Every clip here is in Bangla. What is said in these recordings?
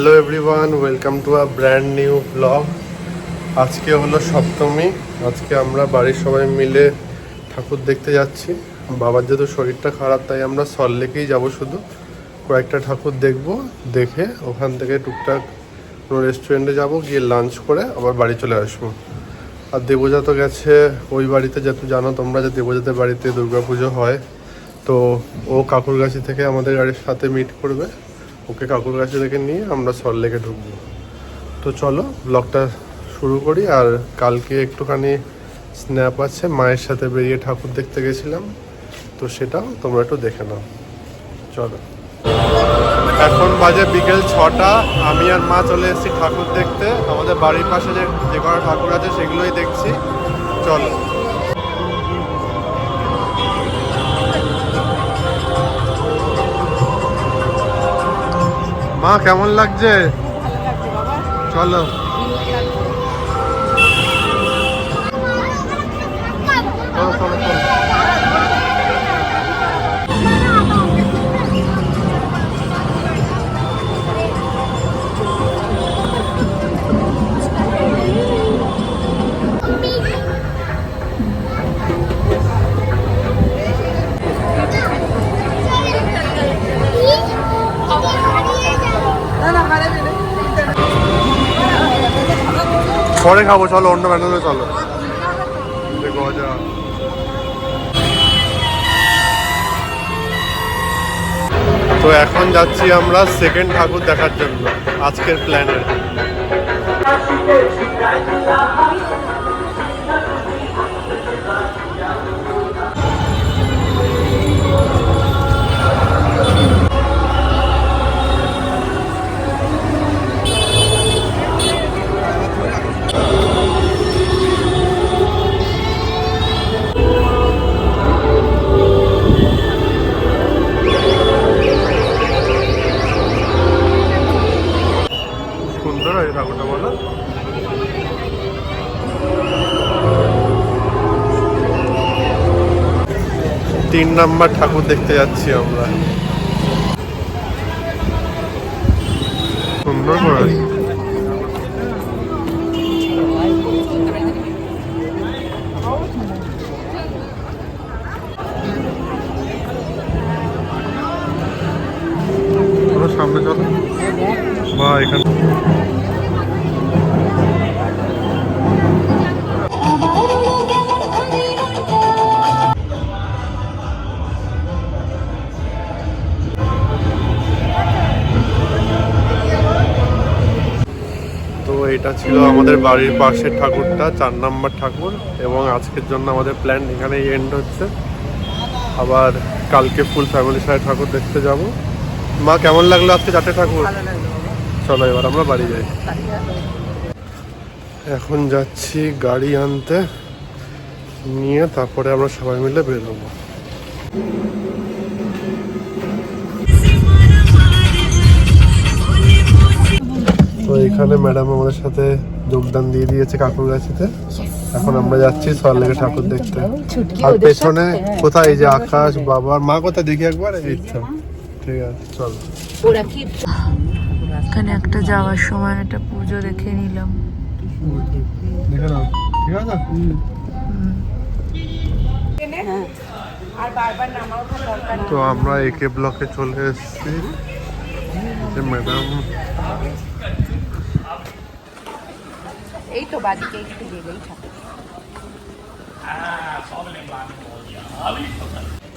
Hello everyone welcome to a brand new blog আজকে হলো সপ্তমী, আজকে আমরা বাড়ির সবাই মিলে ঠাকুর দেখতে যাচ্ছি। বাবার যেহেতু শরীরটা খারাপ, তাই আমরা সল্লেকেই যাব শুধু। কয়েকটা ঠাকুর দেখব, দেখে ওখান থেকে টুকটাক কোনো রেস্টুরেন্টে যাব, গিয়ে লাঞ্চ করে আবার বাড়ি চলে আসব। আর দেবজা তো গেছে ওই বাড়িতে, যেহেতু জানো তোমরা যে দেবজাতের বাড়িতে দুর্গাপুজো হয়, তো ও কাকুরগাছি থেকে আমাদের গাড়ির সাথে মিট করবে। ওকে কাকুর কাছে থেকে নিয়ে আমরা সল্লেকে ঢুকবো। তো চলো, ব্লগটা শুরু করি। আর কালকে একটুখানি স্ন্যাপ আছে, মায়ের সাথে বেরিয়ে ঠাকুর দেখতে গেছিলাম। তো সেটাও তোমরা একটু দেখে নাও। চলো। এখন বাজে বিকেল ছটা। আমি আর মা চলে এসেছি ঠাকুর দেখতে। আমাদের বাড়ির পাশে যে যে কটা ঠাকুর আছে, সেগুলোই দেখছি। চলো। মা কেমন লাগছে? চলো। পরে খাব, চলো, অন্য ব্যানারে চলো। তো এখন যাচ্ছি আমরা সেকেন্ড ঠাকুর দেখার জন্য, আজকের প্ল্যানের তিন নাম্বার ঠাকুর দেখতে যাচ্ছি আমরা। সুন্দর করে। এটা ছিল আমাদের বাড়ির পাশের ঠাকুরটা চার নাম্বার ঠাকুর এবং আজকের জন্য আমাদের প্ল্যান এখানেই এন্ড হচ্ছে। আবার কালকে ফুল ফ্যামিলির সাথে ঠাকুর দেখতে যাব। মা কেমন লাগল আজকে চারটে ঠাকুর? চলো এবার আমরা বাড়ি যাই। এখন যাচ্ছি গাড়ি আনতে নিয়ে তারপরে আমরা সবাই মিলে বেরোবো। তো এখানে ম্যাডাম আমাদের সাথে যোগদান দিয়ে দিয়েছে কাকুর গাছিতে এখন আমরা যাচ্ছি সরলেগে ঠাকুর দেখতে। আর পেছনে কোথায় এই যে আকাশ বাবার মা কোথায়? দেখি একবার এই ঠিক আছে চল। এখানে একটা যাওয়ার সময় একটা পুজো দেখে নিলাম। দেখে নাও। ঠিক আছে? তো আমরা একে ব্লকে চলে এসেছি। ম্যাডাম এই তো বাদিকে একটু গেলেই থাকে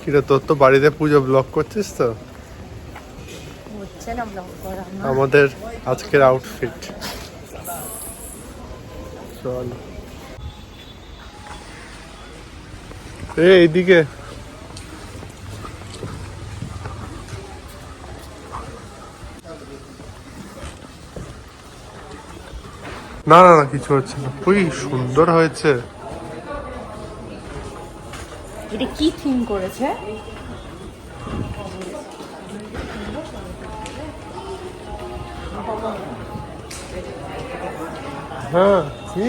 কিরে তোর তো বাড়িতে পুজো ব্লক করছিস তো? হচ্ছে না ব্লগ করা আমাদের আজকের আউটফিট চল। এ এইদিকে। না না না কিছু হচ্ছে না। খুবই সুন্দর হয়েছে। এটা কি থিম করেছে? হ্যাঁ কি?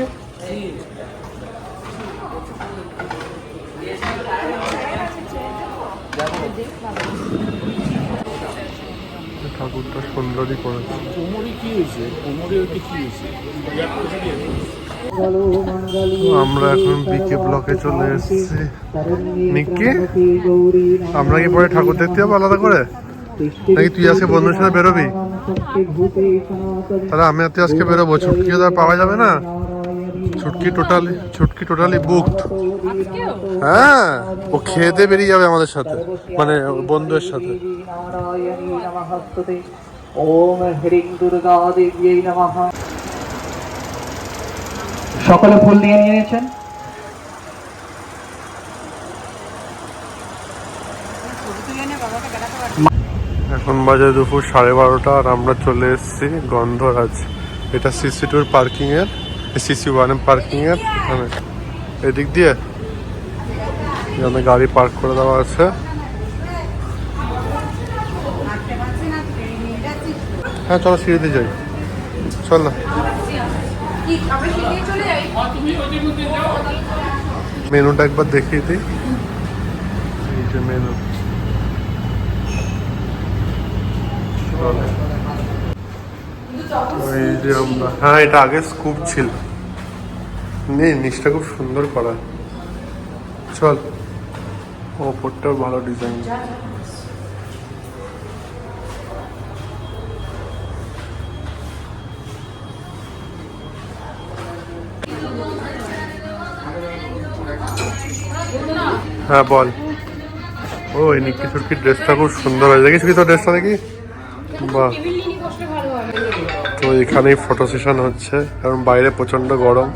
ঠাকুরটা সুন্দরই করেছে। কোমরে কি হয়েছে? কোমরে ওইটা কি হয়েছে? আমরা এখন বিকে ব্লকে চলে এসেছি। নিকি? আমরা কি পরে ঠাকুর দেখতে যাব আলাদা করে? নাকি তুই আজকে বন্ধুর সাথে বেরোবি? তাহলে আমি আর তুই আজকে বেরোবো ছুটকি তো আর পাওয়া যাবে না? Chhutki totally Chhutki totally booked হ্যাঁ ও খেতে বেরিয়ে যাবে আমাদের সাথে মানে বন্ধুদের সাথে। সকলে ফুল নিয়ে নিয়েছেন? এখন বাজে দুপুর সাড়ে বারোটা আর আমরা চলে এসেছি গন্ধরাজ। এটা সিসি টুর পার্কিংয়ের সিসি ওয়ানের পার্কিং এর এখানে এদিক দিয়ে এখানে গাড়ি পার্ক করে দেওয়া আছে। হ্যাঁ চলো সিঁড়িতে যাই। চল না। মেনুটা একবার দেখিয়ে দিই। এই যে মেনু। ওই যে আমরা হ্যাঁ এটা আগে স্কুপ ছিল। নেই নিচটা খুব সুন্দর করা। চল। ওপরটাও ভালো ডিজাইন হ্যাঁ বল। ও এই নিকি ছুটকির ড্রেসটা খুব সুন্দর হয়েছে। দেখিস কি তোর ড্রেসটা দেখি? বাহ। তো এখানেই ফটো সেশন হচ্ছে কারণ বাইরে প্রচণ্ড গরম।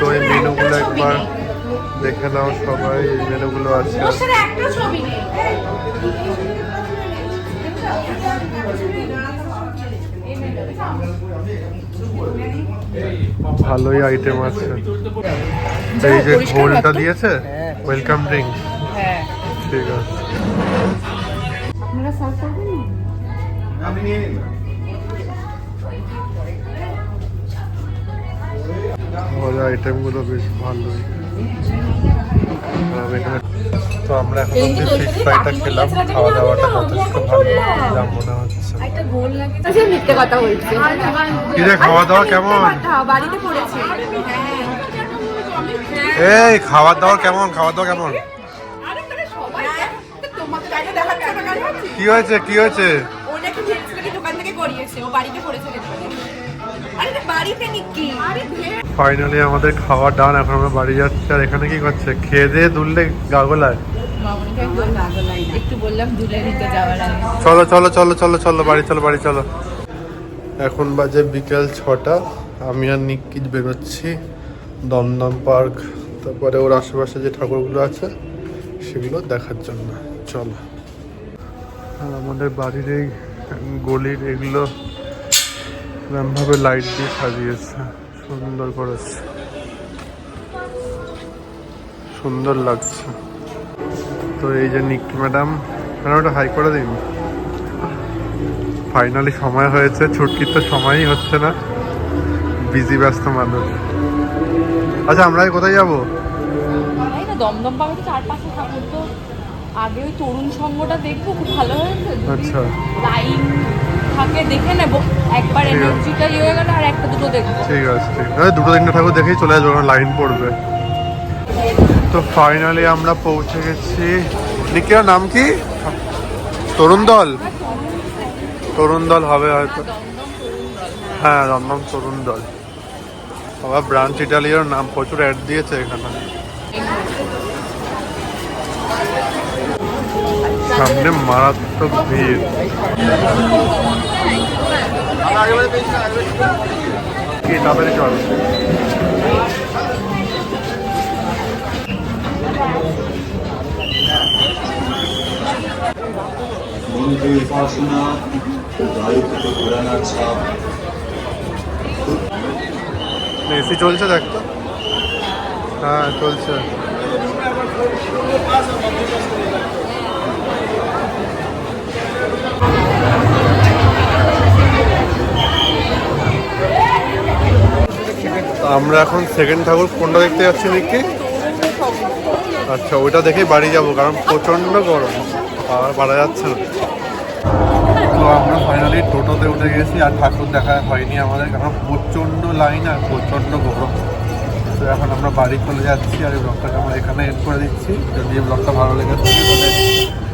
তো এই মেনুগুলো একবার দেখে নাও সবাই এই মেনুগুলো আছে। ভালোই আইটেম আছে। এই যে ঘোলটা দিয়েছে ওয়েলকাম ড্রিঙ্ক ঠিক আছে। মজার আইটেমগুলো বেশ ভালোই তো আমরা এখন অব্দি ফিশ ফ্রাইটা খেলাম। খাওয়া দাওয়াটা যথেষ্ট ভালো। যা মনে হচ্ছে। আচ্ছা মিথ্যে কথা বলছে। কি রে খাওয়া দাওয়া কেমন? এই খাওয়া দাওয়া কেমন? খাওয়া দাওয়া কেমন? তোমাকে বাইরে দেখাচ্ছে না কেন কি হয়েছে কি হয়েছে? ফাইনালি আমাদের খাওয়া ডান এখন আমরা বাড়ি যাচ্ছি। আর এখানে কি করছে? খেয়ে দিয়ে দুললে গাগলায়। চলো চলো চলো চলো চলো বাড়ি চলো বাড়ি চলো। এখন বাজে বিকেল ছটা। আমি আর নিকিজ বেরোচ্ছি দমদম পার্ক। তারপরে ওর আশেপাশে যে ঠাকুরগুলো আছে সেগুলো দেখার জন্য। চলো। আর আমাদের বাড়ির এই গলির এগুলো এরমভাবে লাইট দিয়ে সাজিয়েছে। সুন্দর করেছে। সুন্দর লাগছে। তো এই যে নিকি ম্যাডাম ম্যাডাম ওটা হাই করে দিন। ফাইনালি সময় হয়েছে ছুটকির তো সময়ই হচ্ছে না। বিজি ব্যস্ত মানুষ। আচ্ছা আমরা কোথায় যাব? দমদম পাবে তো ঠাকুর তো। আগে ওই তরুণ সঙ্গটা দেখব খুব ভালো হয়েছে। আচ্ছা। লাইন থাকে দেখে নেব। একবার। এনার্জিটা ইয়ে হয়ে গেলে আর একটা দুটো দেখব। ঠিক আছে ঠিক আছে। দুটো তিনটে ঠাকুর দেখেই চলে আসব লাইন পড়বে। তো ফাইনালি আমরা পৌঁছে গেছি। নিকির নাম কি? তরুণ দল? তরুণ দল হবে হয়তো। হ্যাঁ দমদম তরুণ দল আবার ব্রাঞ্চ ইটালিয়ার নাম প্রচুর অ্যাড দিয়েছে এখানে। সামনে মারাত্মক ভিড় কি তাড়াতাড়ি চল মনোযোগ পড়াশোনা দায়িত্ব ঘোরানোর ছাপ এসি চলছে দেখ তো হ্যাঁ চলছে আমরা এখন সেকেন্ড ঠাকুর কোনটা দেখতে যাচ্ছি দেখি আচ্ছা ওইটা দেখেই বাড়ি যাব, কারণ প্রচণ্ড গরম। পারা যাচ্ছে না। তো আমরা ফাইনালি টোটোতে উঠে গেছি, আর ঠাকুর দেখা হয়নি আমাদের, কারণ প্রচণ্ড লাইন আর প্রচণ্ড গরম। তো এখন আমরা বাড়ি চলে যাচ্ছি, আর এই ব্লগটাকে আমরা এখানে এড করে দিচ্ছি। যদি এই ব্লগটা ভালো লেগে থাকে, তাহলে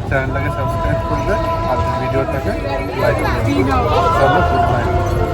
চ্যানেলটাকে সাবস্ক্রাইব করবে, আর ভিডিওটাকে লাইক করবে।